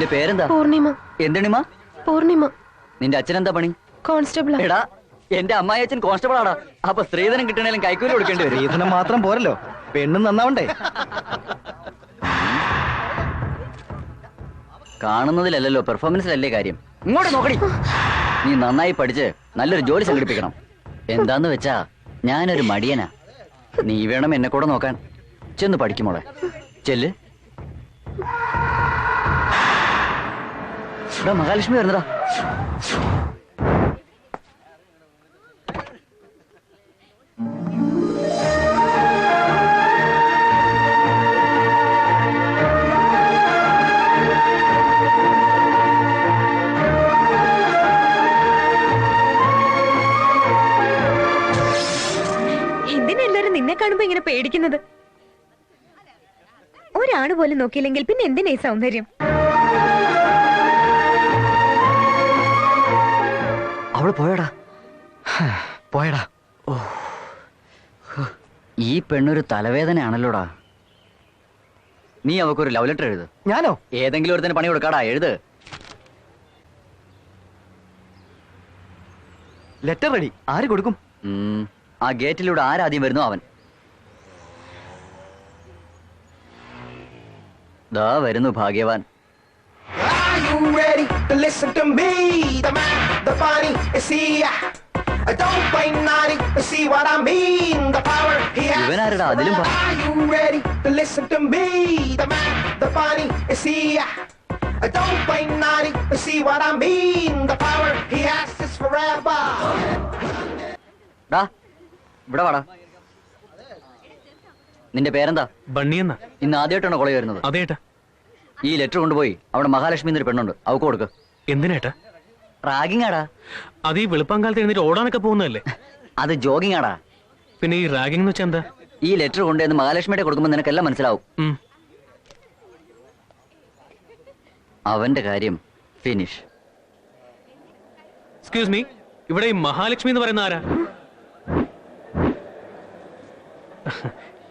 നിന്റെ പേരെന്താ? പൂർണിമ. എന്തണിമ പൂർണിമ. നിന്റെ അച്ഛൻ എന്താ പണി? കോൺസ്റ്റബിൾ എടാ എന്റെ അമ്മായി അച്ഛൻ കോൺസ്റ്റബിൾ ആടാ അപ്പൊ സ്ത്രീധനം കിട്ടണേലും കൈക്കൂലി കൊടുക്കേണ്ടി വരും. സ്ത്രീധനം മാത്രം പോരല്ലോ. പെണ്ണും നന്നാവണ്ടേ. കാണുന്നതിലല്ലല്ലോ പെർഫോമൻസിലല്ലേ കാര്യം. ഇങ്ങോട്ട് നോക്കടി. നീ നന്നായി പഠിച്ച് നല്ലൊരു ജോലി സംഘടിപ്പിക്കണം. എന്താന്ന് വെച്ചാ ഞാനൊരു മടിയനാ. നീ വേണം എന്നെ കൂടെ നോക്കാൻ. ചെന്ന് പഠിക്കുമോളെ ചെല്ല്. മഹാലക്ഷ്മി വരുന്നടാ എന്തിനാ എല്ലാരും നിന്നെ ഇങ്ങനെ ഒരാണ് പോലും നോക്കിയില്ലെങ്കിൽ പിന്നെ എന്തിനാ ഈ സൗന്ദര്യം? അവൾ പോയടാ. പോയടാ. ഓ. ഈ പെണ്ണൊരു തലവേദനയാണല്ലോടാ. നീ അവക്കൊരു ലവ് ലെറ്റർ എഴുത്. ഞാനോ? ഏതെങ്കിലും ഒരുത്തിന് പണി കൊടുക്കാടാ എഴുത്. Letter ready. ആര് കൊടുക്കും? ആ ഗേറ്റിലൂടെ ആരാദ്യം വരുന്നു അവൻ? ദാ വരുന്നു ഭാഗ്യവാൻ. Listen to me? The man, the funny, is here. I don't play naughty, you see what I mean? The power he has. Are you ready to listen to me? The man, the funny, is here. I don't play naughty, you see what I mean? The power he has is forever. ഡാ ഇവിടെ വാടാ നിന്റെ പേരെന്താ bunny എന്നാ ഇന്ന് ആദ്യമായിട്ടാണ് കൊള വരുന്നത് അതേട്ടാ ഈ ലെറ്റർ കൊണ്ടുപോയി അവിടെ മഹാലക്ഷ്മി എന്നൊരു പെണ്ണുണ്ട് അവക്ക് കൊടുക്ക് എന്തിനേട്ടാ റാഗിങ് ആടാ അത് ഈ വെളുപ്പാങ്കാലത്ത് എഴുന്നേറ്റ് ഓടാനൊക്കെ പോകുന്നതല്ലേ? അത് ജോഗിങ് ആടാ പിന്നെ ഈ റാഗിംഗ് എന്ന് വെച്ചാ എന്താ? ഈ ലെറ്റർ കൊണ്ടുവന്ന് മഹാലക്ഷ്മിയുടെ കൊടുക്കുമ്പോൾ നിനക്കെല്ലാം മനസ്സിലാവും. ഉം. അവന്റെ കാര്യം ഫിനിഷ്. എക്സ്ക്യൂസ് മീ ഇവിടെ ഈ മഹാലക്ഷ്മി എന്ന് പറയുന്ന ആരാ?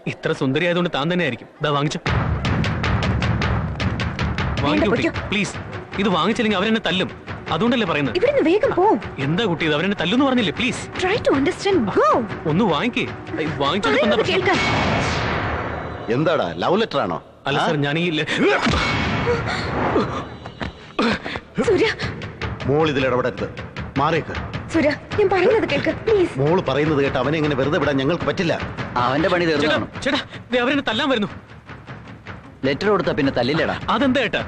ഇത്ര സുന്ദരി ആയതുകൊണ്ട് താൻ തന്നെ ആയിരിക്കും. ഇതാ വാങ്ങിച്ചു. പൊയ്ക്കോ. പ്ലീസ് ഇത് വാങ്ങിച്ചില്ലെങ്കിൽ അവരെന്നെ തല്ലും. അതുകൊണ്ടല്ലേ പറയുന്നത്? ഇവിടുന്ന് വേഗം പോ. എന്താ കുട്ടി ഇത് അവരെന്നെ തല്ലുന്ന് പറഞ്ഞില്ലേ? Please try to understand go ഒന്ന് വാങ്ങിക്കേ. പ്രശ്നം? എന്താടാ ലവ് ലെറ്റർ ആണോ? അല്ല സാർ ഞാൻ ഈ ലെ- സൂര്യ. മോൾ ഇതിൽ ഇടപെടരുത്. മാറിയേക്ക്. സൂര്യ ഞാൻ പറയുന്നത് കേൾക്ക്. പ്ലീസ് മോൾ പറയുന്നത് കേട്ട് അവനെ എങ്ങനെ വെറുതെ വിടാൻ ഞങ്ങൾക്ക് പറ്റില്ല. അവന്റെ പണി തീർന്നു ചേട്ടാ അവരെന്നെ തല്ലാൻ വരുന്നു. ലെറ്റർ കൊടുത്താ പിന്നെ തല്ലില്ലടാ. അതെന്താ ഏട്ടാ?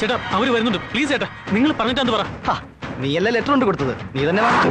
ചേട്ടാ അവർ വരുന്നുണ്ട്. പ്ലീസ് ചേട്ടാ നിങ്ങൾ പറഞ്ഞിട്ടാന്ന് പറ? നീ നീയല്ലേ ലെറ്റർ ഉണ്ട് കൊടുത്തത്? നീ തന്നെ വാങ്ങിച്ചു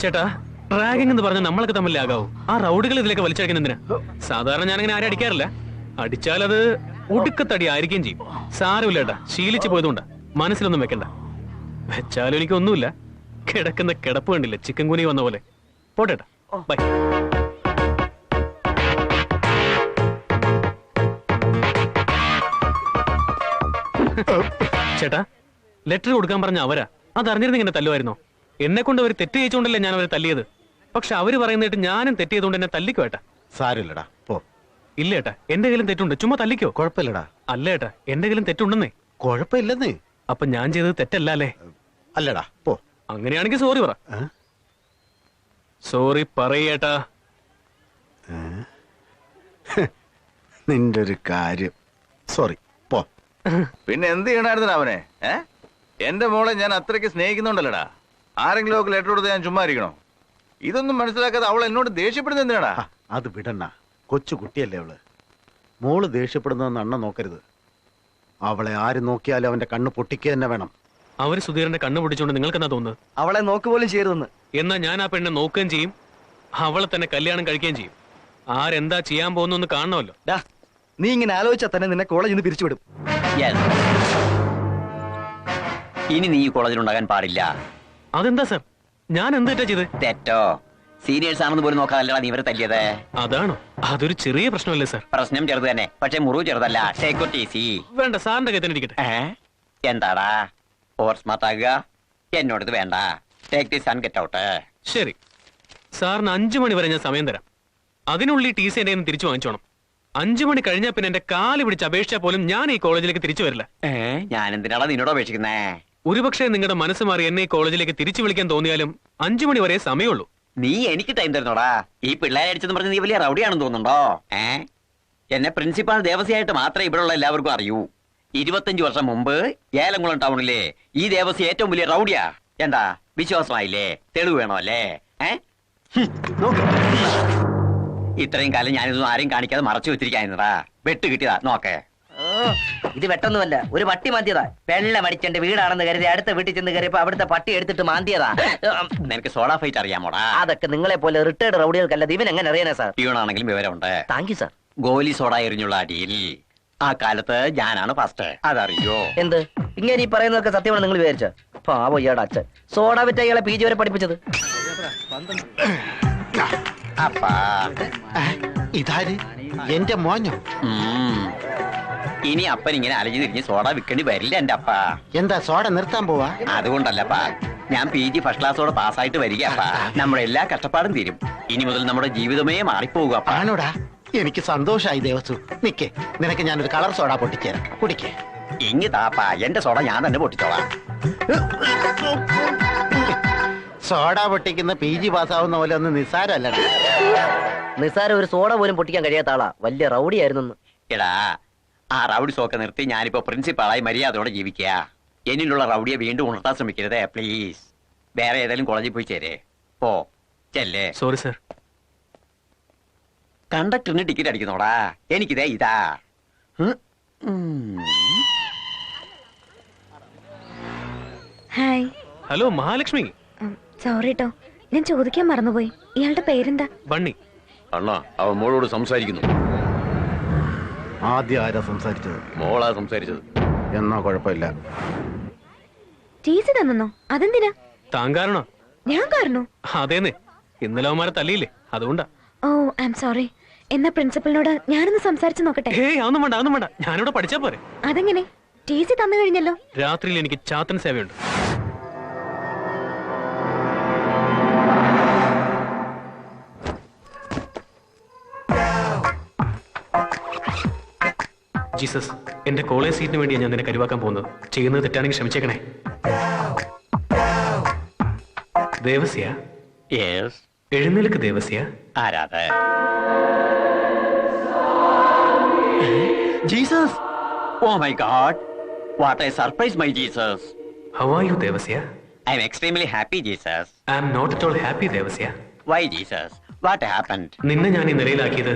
ചേട്ടാ റാഗിംഗ് എന്ന് പറഞ്ഞാൽ നമ്മളൊക്കെ തമ്മിലാകാവൂ ആ റൗഡുകൾ ഇതിലേക്ക് വലിച്ചടിക്കുന്ന എന്തിനാ സാധാരണ ഞാനങ്ങനെ ആരും അടിക്കാറില്ല. അടിച്ചാൽ അത് ഒടുക്കത്തടി ആയിരിക്കുകയും ചെയ്യും. സാരമില്ല ഏട്ടാ ശീലിച്ചു പോയതുകൊണ്ട്. മനസ്സിലൊന്നും വെക്കണ്ട. വെച്ചാലും എനിക്കൊന്നുമില്ല. കിടക്കുന്ന കിടപ്പ് കണ്ടില്ല ചിക്കൻ കുനി വന്ന പോലെ. പോട്ടേട്ടാ ബൈ. ചേട്ടാ ലെറ്റർ കൊടുക്കാൻ പറഞ്ഞ അവരാ. അതറിഞ്ഞിരുന്ന ഇങ്ങനെ തല്ലുമായിരുന്നോ? എന്നെ കൊണ്ട് അവർ തെറ്റ് ചെയ്യിച്ചുകൊണ്ടല്ലേ ഞാൻ അവരെ തല്ലിയത്? പക്ഷെ അവർ പറയുന്നിട്ട് ഞാനും തെറ്റ് ചെയ്തുകൊണ്ട് എന്നെ തല്ലിക്കോ ഏട്ടാ സാരമില്ലടാ പോ. ഇല്ല ഏട്ടാ എന്തെങ്കിലും തെറ്റുണ്ട്. ചുമ്മാ തല്ലിക്കോ. കുഴപ്പമില്ലടാ. അല്ല ഏട്ടാ എന്തെങ്കിലും തെറ്റുണ്ടെന്നേ. കുഴപ്പമില്ലെന്നേ. അപ്പൊ ഞാൻ ചെയ്തത് തെറ്റല്ല അല്ലേ? അല്ലടാ പോ. അങ്ങനെയാണെങ്കിൽ സോറി പറ. ഏ? സോറി പറയേട്ടാ നിന്റെ ഒരു കാര്യം. സോറി പോ. പിന്നെ എന്ത് ചെയ്യണായിരുന്നു അവനെ? ഏ? എന്റെ മോളെ ഞാൻ അത്രയ്ക്ക് സ്നേഹിക്കുന്നുണ്ടല്ലടാ. ആരെങ്കിലും ഒക്കെ ലെറ്റർ കൊടുത്ത് ഞാൻ ചുമ്മാ ഇരിക്കണോ? ഇതൊന്നും മനസ്സിലാക്കാതെ അവൾ എന്നോട് ദേഷ്യപ്പെടുന്നത് എന്തിനാടാ? ആ, അത് വിടണ്ണ കൊച്ചു കുട്ടിയല്ലേ അവൾ? മോൾ ദേഷ്യപ്പെടുന്നതെന്ന് അണ്ണ നോക്കരുത്. അവളെ ആര് നോക്കിയാലും അവന്റെ കണ്ണ് പൊട്ടിക്കുക തന്നെ വേണം. അവർ സുധീറിന്റെ കണ്ണ് പിടിച്ചുകൊണ്ട് നിങ്ങൾക്ക് എന്നാ തോന്നുന്നത്? അവളെ നോക്ക് പോലും ചെയ്യരുതെന്ന്. എന്നാ ഞാൻ ആ പെണ്ണെ നോക്കുകയും ചെയ്യും. അവളെ തന്നെ കല്യാണം കഴിക്കുകയും ചെയ്യും. ആരെന്താ ചെയ്യാൻ പോകുന്നു കാണണമല്ലോ. ഡാ നീ ഇങ്ങനെ ആലോചിച്ചാൽ തന്നെ നിന്നെ കോളേജിൽ നിന്ന് പിരിച്ചുവിടും. ഇനി നീ ഈ കോളേജിൽ ഉണ്ടാകാൻ പാടില്ല. അതെന്താ സർ? ഞാൻ എന്താ ചെയ്ത്? തെറ്റോ? സീനിയേഴ്സ് ആണെന്ന് പോലും നോക്കാതല്ലടാ നീ ഇവരെ തല്ലിയത്. അതാണോ? അതൊരു ചെറിയ പ്രശ്നമല്ലേ സാർ? പ്രശ്നം ചെറുത് തന്നെ. പക്ഷെ മുറിവ് ചെറുതല്ല. ടേക്ക് ഇറ്റ് ഈസി വേണ്ട സാറിന്റെ കൈ തന്നെ ഇരിക്കട്ടെ. എന്താടാ? ഓവർ സ്മാർട്ട് ആകുക? എന്നോടത് വേണ്ട. Take this and get out ശരി. സാറിന് അഞ്ചു മണി വരെ ഞാൻ സമയം തരാം. അതിനുള്ളിൽ ടി സി എന്റെ കയ്യിൽ നിന്ന് തിരിച്ചു വാങ്ങിച്ചോണം. അഞ്ചു മണി കഴിഞ്ഞാൽ പിന്നെ എന്റെ കാൽ പിടിച്ച് അപേക്ഷിച്ചാൽ പോലും ഞാൻ ഈ കോളേജിലേക്ക് തിരിച്ചു വരില്ല. ഞാൻ എന്തിനാടാ നിന്നോട് അപേക്ഷിക്കുന്നേ? ഒരുപക്ഷെ നിങ്ങളുടെ മനസ്സ് മാറി എന്നെ ഈ കോളേജിലേക്ക് തിരിച്ചു വിളിക്കാൻ തോന്നിയാലും അഞ്ചു മണി വരെ സമയമുള്ളൂ. നീ എനിക്ക് ടൈം തരുന്നോടാ. ഈ പിള്ളേരെ അടിച്ചെന്ന് പറഞ്ഞ നീ വലിയ റൗഡിയാണെന്ന് തോന്നുന്നുണ്ടോ? ഏ? എന്നെ പ്രിൻസിപ്പാൾ ദേവസ്യായിട്ട് മാത്രമേ ഇവിടെയുള്ള എല്ലാവർക്കും അറിയൂ. ഇരുപത്തഞ്ചു വർഷം മുമ്പ് ഏലംകുളം ടൗണിലേ ഈ ദേവസ്യ ഏറ്റവും വലിയ റൗഡിയാ. എന്താ? വിശ്വാസമായില്ലേ? തെളിവ് വേണോ അല്ലേ? ഇത്രയും കാലം ഞാനിതൊന്നും ആരെയും കാണിക്കാതെ മറച്ചു വെച്ചിരിക്കാൻ വെട്ട് കിട്ടിയതാ. നോക്കേ. ഇത് വെട്ടൊന്നുമല്ല ഒരു പട്ടി മാന്തിയതാ. വെള്ളം അടിച്ചെന്റെ വീടാണെന്ന് കരുതി അടുത്ത വീട്ടിൽ ചെന്ന് കയറിയപ്പോ അവിടുത്തെ പട്ടി എടുത്തിട്ട് മാന്തിയതാ. നിനക്ക് സോഡാ ഫൈറ്റ് അറിയാമോടാ? അതൊക്കെ നിങ്ങളെ പോലെ റിട്ടയർഡ് റൗഡികൾക്കല്ല ഇവൻ എങ്ങനെ അറിയാനാ സാർ പ്യൂണാണെങ്കിലും വിവരമുണ്ട്. താങ്ക് യു സാർ ഗോലി സോഡ എറിഞ്ഞുള്ള അടിയിൽ ആ കാലത്ത് ഞാനാണ് ഫസ്റ്റ് അതറിയോ? എന്ത്? ഇങ്ങനെ ഈ പറയുന്നതൊക്കെ സത്യമാണ് നിങ്ങൾ വിചാരിച്ച? പാവോ ഇയാടെ അച്ഛൻ. സോഡ വിറ്റ ഇയാളെ പി ജി വരെ പഠിപ്പിച്ചത്. അപ്പാ. ഇതാര്? എന്റെ മോഞ്ഞോ. ഇനി അപ്പൻ ഇങ്ങനെ അലഞ്ഞു തിരിഞ്ഞ് സോഡ വിൽക്കേണ്ടി വരില്ല എന്റെ അപ്പ. എന്താ സോഡ നിർത്താൻ പോവാ? അതുകൊണ്ടല്ലപ്പാ. ഞാൻ പി ജി ഫസ്റ്റ് ക്ലാസ്സോടെ പാസ്സായിട്ട് വരിക അപ്പാ. നമ്മുടെ എല്ലാ കഷ്ടപ്പാടും തീരും. ഇനി മുതൽ നമ്മുടെ ജീവിതമേ മാറിപ്പോകുക അപ്പാ. ആണോടാ? എനിക്ക് സന്തോഷായി ദേവസു നിക്കേ. നിനക്ക് ഞാനൊരു കളർ സോഡ പൊട്ടിച്ചേരാം. കുടിക്കേ. ഇങ്ങി താപ്പാ. എന്റെ സോഡ ഞാൻ തന്നെ പൊട്ടിച്ചോളാം. സോഡ പൊട്ടിക്കുന്ന പി ജി പാസ്സാവുന്ന പോലെ ഒന്ന് നിസ്സാരല്ലടാ നിസാരം ഒരു സോഡ പോലും പൊട്ടിക്കാൻ കഴിയാത്ത ആളാ. വലിയ റൗഡിയായിരുന്നു എടാ ആ റൗഡി സോക്കെ നിർത്തി ഞാനിപ്പോ പ്രിൻസിപ്പാളായി മര്യാദയോടെ ജീവിക്കുക. എന്നിലുള്ള റൗഡിയെ വീണ്ടും ഉണർത്താൻ ശ്രമിക്കരുതേ പ്ലീസ്. വേറെ ഏതെങ്കിലും കോളേജിൽ പോയി ചേരേ. പോ. ചെല്ലേ. Sorry sir. കണ്ടക്ടറിന് ടിക്കറ്റ് അടിക്കുന്നോടാ. എനിക്കിതേ ഇതാ. ഹായ്. ഹലോ മഹാലക്ഷ്മി. സോറി കേട്ടോ ഞാൻ ചോദിക്കാൻ മറന്നുപോയി. ഇയാളുടെ പേരെന്താ? ബണ്ണി. അണ്ണാ അവൻ മോളോട് സംസാരിക്കുന്നു. ആദ്യം ആരാ സംസാരിച്ചത്? മോളാ സംസാരിച്ചത്. എന്നാ കുഴപ്പമില്ല. ടീസി തന്നോ? അതെന്തിനാ? താൻ കാരണോ? ഞാൻ കാരണോ? അതേന്നെ. ഇന്നലെ അവന്മാരെ തല്ലിയില്ലേ? അതുകൊണ്ടാ. ഓ ഐ എം സോറി എന്നാ പ്രിൻസിപ്പലിനോട് ഞാനൊന്ന് സംസാരിച്ചു നോക്കട്ടെ? ഏയ് അതൊന്നും വേണ്ട അതൊന്നും വേണ്ട. ഞാനിവിടെ പഠിച്ചാ പോരെ. അതെങ്ങനെ? ടീസി തന്നു കഴിഞ്ഞല്ലോ. രാത്രിയിൽ എനിക്ക് ചാത്തൻ സേവയുണ്ട്. ജീസസ് എന്റെ കോളേജ് സീറ്റിന് വേണ്ടിയാണ് ഞാൻ നിന്നെ കരുവാക്കാൻ പോകുന്നത്. ചെയ്യുന്നത് തെറ്റാണെങ്കിൽ ക്ഷമിച്ചേക്കണേ. ദേവസ്യ. എഴുന്നേൽക്ക് ദേവസ്യ. ആരാത് Jesus! Oh my God what a surprise my Jesus how are you Devasya? I am extremely happy Jesus I am not at all happy Devasya. Why Jesus what happened നിന്നെ ഞാൻ ഈ നിലയിലാക്കിയത്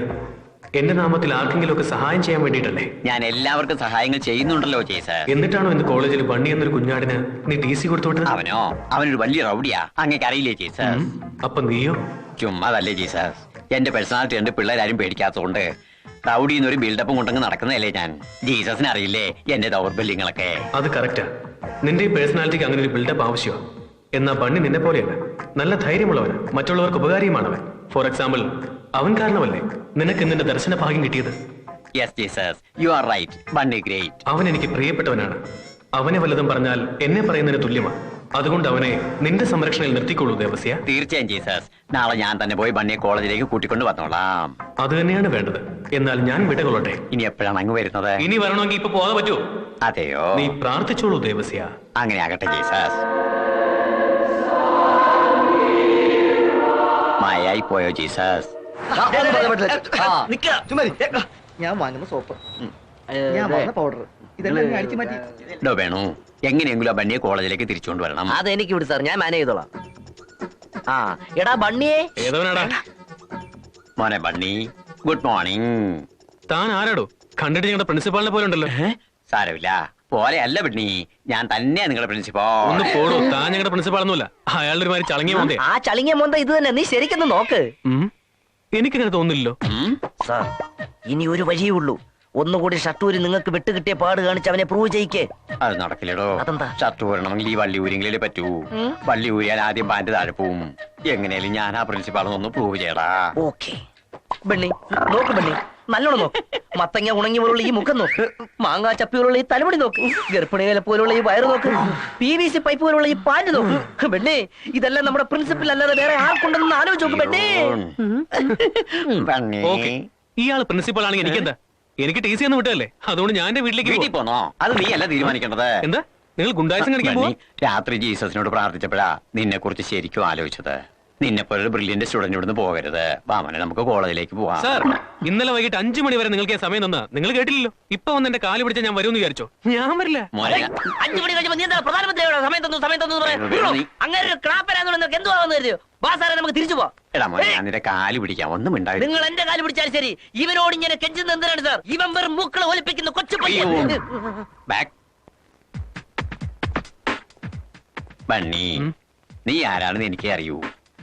എന്റെ നാമത്തിൽ ആർക്കെങ്കിലും ഒക്കെ സഹായം ചെയ്യാൻ വേണ്ടിട്ടല്ലേ ഞാൻ എല്ലാവർക്കും സഹായങ്ങൾ ചെയ്യുന്നുണ്ടല്ലോ ജീസസ് എന്നിട്ടാണോ ഇന്ന് കോളേജിൽ ബണ്ണി എന്നൊരു കുഞ്ഞാടിന് നീ ടി സി കൊടുത്തോട്ട് അവനോ? അവനൊരു വലിയ റൗഡിയാ. അങ്ങേക്ക് അറിയില്ലേ ജീസസ് അപ്പൊ നീയോ? ചുമ്മാതല്ലേ ജീസസ് എന്റെ പേഴ്സണാലിറ്റി എന്റെ പിള്ളേരാരും പേടിക്കാത്തതുകൊണ്ട് റൗഡി എന്നൊരു ബിൽഡപ്പും കൊണ്ടങ്ങ് നടക്കുന്നതല്ലേ ഞാൻ. ജീസസിന് അറിയില്ലേ എന്റെ ദൗർബല്യങ്ങളൊക്കെ? അത് കറക്റ്റാ നിന്റെ ഈ പേഴ്സണാലിറ്റിക്ക് അങ്ങനെ ഒരു ബിൽഡപ്പ് ആവശ്യമാണ് എന്നാ ബണ്ണി നിന്നെ പോലെയല്ല നല്ല ധൈര്യമുള്ളവന്. മറ്റുള്ളവർക്ക് ഉപകാരിയുമാണവൻ. ഫോർ എക്സാമ്പിൾ അവൻ കാരണമല്ലേ? നിനക്ക് നിന്റെ ദർശന ഭാഗ്യം കിട്ടിയത്? Yes Jesus you are right Bunny great അവൻ എനിക്ക് പ്രിയപ്പെട്ടവനാണ്. അവനെ വല്ലതും പറഞ്ഞാൽ എന്നെ പറയുന്നതിന് തുല്യമാണ്. അതുകൊണ്ട് അവനെ നിന്റെ സംരക്ഷണയിൽ നിർത്തിക്കൊള്ളൂ ദേവസ്യ. തീർച്ചയായും ജീസസ് നാളെ ഞാൻ തന്നെ പോയി ബണ്ണിയെ കോളേജിലേക്ക് കൂട്ടിക്കൊണ്ട് വന്നോളാം. അത് തന്നെയാണ് വേണ്ടത്. എന്നാൽ ഞാൻ വിടകൊള്ളട്ടെ. ഇനി എപ്പോഴാണ് അങ്ങ് വരുന്നത്? ഇനി വരണമെങ്കിൽ ഇപ്പൊ പോകാൻ പറ്റുമോ അതെയോ? നീ പ്രാർത്ഥിച്ചോളൂ ദേവസ്യ. അങ്ങനെ ആകട്ടെ ജീസസ് മായായി പോയോ ജീസസ് നിക്ക. ചുമ്മാ ഇരി. ഞാൻ വാങ്ങുന്ന സോപ്പ്. ഞാൻ വാങ്ങുന്ന പൗഡർ ഇതെല്ലാം ഞാൻ അടിച്ചു മാറ്റി. വേണു എങ്ങനെയെങ്കിലും ആ ബണ്ണിയെ കോളേജിലേക്ക് തിരിച്ചുകൊണ്ട് വരണം. അത് എനിക്ക് വിട് സാർ ഞാൻ മാനേജ് ചെയ്തോളാം. ആ എടാ ബണ്ണിയെ. ഏതവനാടാ? മോനെ ബണ്ണി ഗുഡ് മോർണിംഗ്. താൻ ആരാടോ? കണ്ടിട്ട് ഞങ്ങളുടെ പ്രിൻസിപ്പാളിനെ പോലെ ഉണ്ടല്ലോ. സാരമില്ല. പോലെ അല്ല പെണ്ണി ഞാൻ തന്നെയാ നിങ്ങളുടെ പ്രിൻസിപ്പൽ ഒന്ന് പോടോ താൻ ഞങ്ങളുടെ പ്രിൻസിപ്പാളൊന്നുമല്ല അയാളുടെ ഒരു മാതിരി ചളങ്ങിയ മോന്തേ. ആ ചളിങ്ങിയ മോന്ത ഇത് തന്നെ നീ ശരിക്കൊന്ന് നോക്ക്. എനിക്കങ്ങനെ തോന്നില്ലല്ലോ സാർ ഇനി ഒരു വഴിയേ ഉള്ളൂ. ഒന്നുകൂടി ഷട്ടൂരി നിങ്ങൾക്ക് വിട്ടുകിട്ടിയ പാട് കാണിച്ച് അവനെ പ്രൂവ് ചെയ്യിക്കേ. അത് നടക്കില്ലടോ. അതെന്താ? ഷർട്ട് ഊരണമെങ്കിൽ ഈ വള്ളി ഊരെങ്കിലേ പറ്റൂ. വള്ളി ഊരിയാൽ ആദ്യം പാന്റ് താഴെ പോവും. എങ്ങനെയാലും ഞാൻ ആ പ്രിൻസിപ്പാളൊന്ന് പ്രൂവ് ചെയ്യടാ. ഓക്കെ ബണ്ണി നോക്ക് ബണ്ണി നല്ലോണം നോക്ക്. മത്തങ്ങ ഉണങ്ങി പോലുള്ള ഈ മുഖം നോക്ക്. മാങ്ങാ ചപ്പി പോലുള്ള ഈ തലമുടി നോക്ക്. ഗർഭിണികളെ പോലുള്ള ഈ വയറ് നോക്ക്. പി വി സി പൈപ്പ് പോലുള്ള ഈ പാന്റ് നോക്ക്. പെണ്ണേ ഇതെല്ലാം നമ്മുടെ പ്രിൻസിപ്പൽ അല്ലാതെ വേറെ ആർക്കുണ്ടെന്ന് ആലോചിച്ച് നോക്ക് ഇയാൾ ഓക്കെ. ഇയാൾ പ്രിൻസിപ്പൾ ആണെങ്കിൽ എനിക്കെന്താ? എനിക്ക് ടി സി ഒന്നും വിട്ടല്ലേ അതുകൊണ്ട് ഞാൻ എന്റെ വീട്ടിലേക്ക് വീട്ടിൽ പോവാം. പോന്നോ അത് നീ അല്ല തീരുമാനിക്കേണ്ടത്. എന്താ? നിങ്ങൾ ഗുണ്ടായസം പോവാ? രാത്രി ജീസസിനോട് പ്രാർത്ഥിച്ചപ്പോഴാ നിന്നെ കുറിച്ച് ശരിക്കും ആലോചിച്ചത്. നിന്നെ പോലെ ബ്രില്യന്റ് സ്റ്റുഡന്റ് ഇവിടുന്ന് പോകരുത്. വാമനെ നമുക്ക് കോളേജിലേക്ക് പോവാം. സാർ ഇന്നലെ വൈകിട്ട് അഞ്ചു മണി വരെ നിങ്ങൾക്ക് സമയം തന്നാ നിങ്ങൾ കേട്ടില്ലല്ലോ? ഇപ്പൊ വന്ന് എന്റെ കാൽ പിടിച്ച ഞാൻ വരുമെന്ന് വിചാരിച്ചോ? ഞാൻ വരില്ല. മോനെ അഞ്ചു മണി കഴിഞ്ഞപ്പോ നീ എന്താ പ്രധാനമന്ത്രിയോട് സമയം തന്നു സമയം തന്നു എന്ന് പറയാം. അങ്ങനെ ഒരു ക്ലാപ്പരാന്ന് നിനക്ക് എന്തു ആവുന്ന കരുതിയോ വാ സാറേ നമുക്ക് തിരിച്ചു പോവാം. എടാ മോനെ ഞാൻ നിന്റെ കാൽ പിടിക്കാം. ഒന്നും ഉണ്ടായി നിങ്ങൾ എന്റെ കാൽ പിടിച്ചാൽ ശരി. ഇവനോട് ഇങ്ങനെ കെഞ്ചുന്ന എന്തിനാണ് സാർ? ഇവൻ വെറും മൂക്കളെ ഒലിപ്പിക്കുന്ന കൊച്ചു പയ്യൻ അയ്യോ. ബാക്ക് ബണ്ണി ഉം? നീ ആരാണെന്ന് എനിക്ക് അറിയൂ.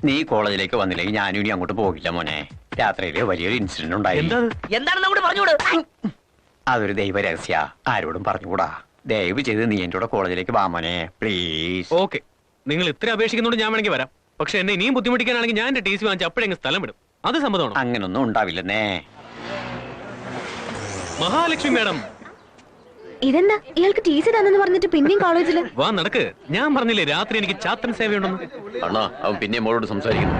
നീ കോളേജിലേക്ക് വന്നില്ലെങ്കിൽ ഞാനും ഇനി അങ്ങോട്ട് പോകില്ല മോനെ. രാത്രിയിൽ വലിയൊരു ഇൻസിഡന്റ് ഉണ്ടായി? എന്താണെന്ന് അങ്ങോട്ട് പറഞ്ഞുകൂട്. അതൊരു ദൈവ രഹസ്യ ആരോടും പറഞ്ഞുകൂടാ. ദയവ് ചെയ്ത് നീ എന്റെ കൂടെ കോളേജിലേക്ക് വാ മോനെ പ്ലീസ് ഓക്കെ. നിങ്ങൾ ഇത്ര അപേക്ഷിക്കുന്നോണ്ട് ഞാൻ വേണമെങ്കിൽ വരാം. പക്ഷെ എന്നെ ഇനിയും ബുദ്ധിമുട്ടിക്കാനാണെങ്കിൽ ഞാൻ എന്റെ ടി സി വാങ്ങിച്ച് അപ്പോഴെങ്കിൽ സ്ഥലം വിടും. അത് സമ്മതമാണ്? അങ്ങനൊന്നും ഉണ്ടാവില്ലെന്നേ. മഹാലക്ഷ്മി മാഡം ഇതെന്താ? ഇയാൾക്ക് ടി സി തന്നെന്ന് പറഞ്ഞിട്ട് പിന്നെയും കോളേജിൽ വാ നടക്ക്. ഞാൻ പറഞ്ഞില്ലേ രാത്രി എനിക്ക് ചാത്തൻ സേവയുണ്ടെന്ന്? അണ്ണാ അവൻ പിന്നെ മോളോട് സംസാരിക്കുന്നു.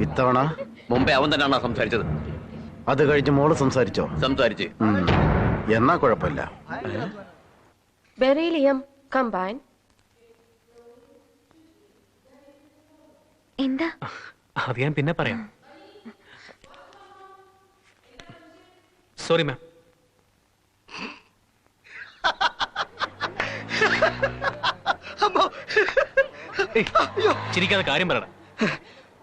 ഇത്തവണ? മുമ്പേ അവൻ തന്നെയാണ് സംസാരിച്ചത്. അത് കഴിഞ്ഞ് മോൾ സംസാരിച്ചോ? സംസാരിച്ച്. ഉം. എന്നാ കുഴപ്പമില്ല. Beryllium combine. എന്താ? അത് ഞാൻ പിന്നെ പറയാം. സോറി മാം ചിരിക്കാതെ കാര്യം പറയണം.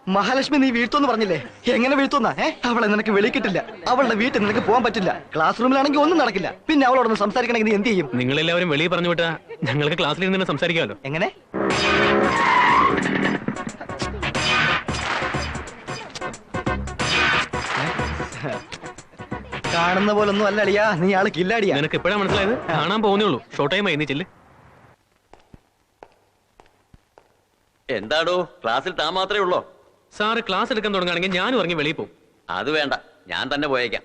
മഹാലക്ഷ്മി നീ വീഴ്ത്തോന്ന് പറഞ്ഞില്ലേ? എങ്ങനെ വീഴ്ത്തുന്ന ഏ? അവളെ നിനക്ക് വിളിക്കിട്ടില്ല അവളുടെ വീട്ടിൽ നിനക്ക് പോകാൻ പറ്റില്ല. ക്ലാസ് റൂമിലാണെങ്കിൽ ഒന്നും നടക്കില്ല. പിന്നെ അവളോടൊന്ന് സംസാരിക്കണമെങ്കിൽ നീ എന്ത് ചെയ്യും? നിങ്ങളെല്ലാവരും വെളിയിൽ പറഞ്ഞു വിട്ടാ ഞങ്ങൾക്ക് ക്ലാസ്സിൽ ഇരുന്ന് സംസാരിക്കാമല്ലോ. എങ്ങനെ? കാണുന്ന പോലൊന്നും അല്ല അളിയാ. നീ ആൾ കില്ലാടിയാ. നിനക്ക് ഇപ്പോഴാണ് മനസ്സിലായത്? കാണാൻ പോകുന്നേ ഉള്ളൂ. ഷോർട്ട് ടൈം ആയി. നീ ചെല്ല്. എന്താടോ ക്ലാസ്സിൽ താൻ മാത്രമേ ഉള്ളോ? സാറ് ക്ലാസ് എടുക്കാൻ തുടങ്ങുകയാണെങ്കിൽ ഞാനും ഇറങ്ങി വെളിയിൽ പോകും അത് വേണ്ട ഞാൻ തന്നെ പോയേക്കാം.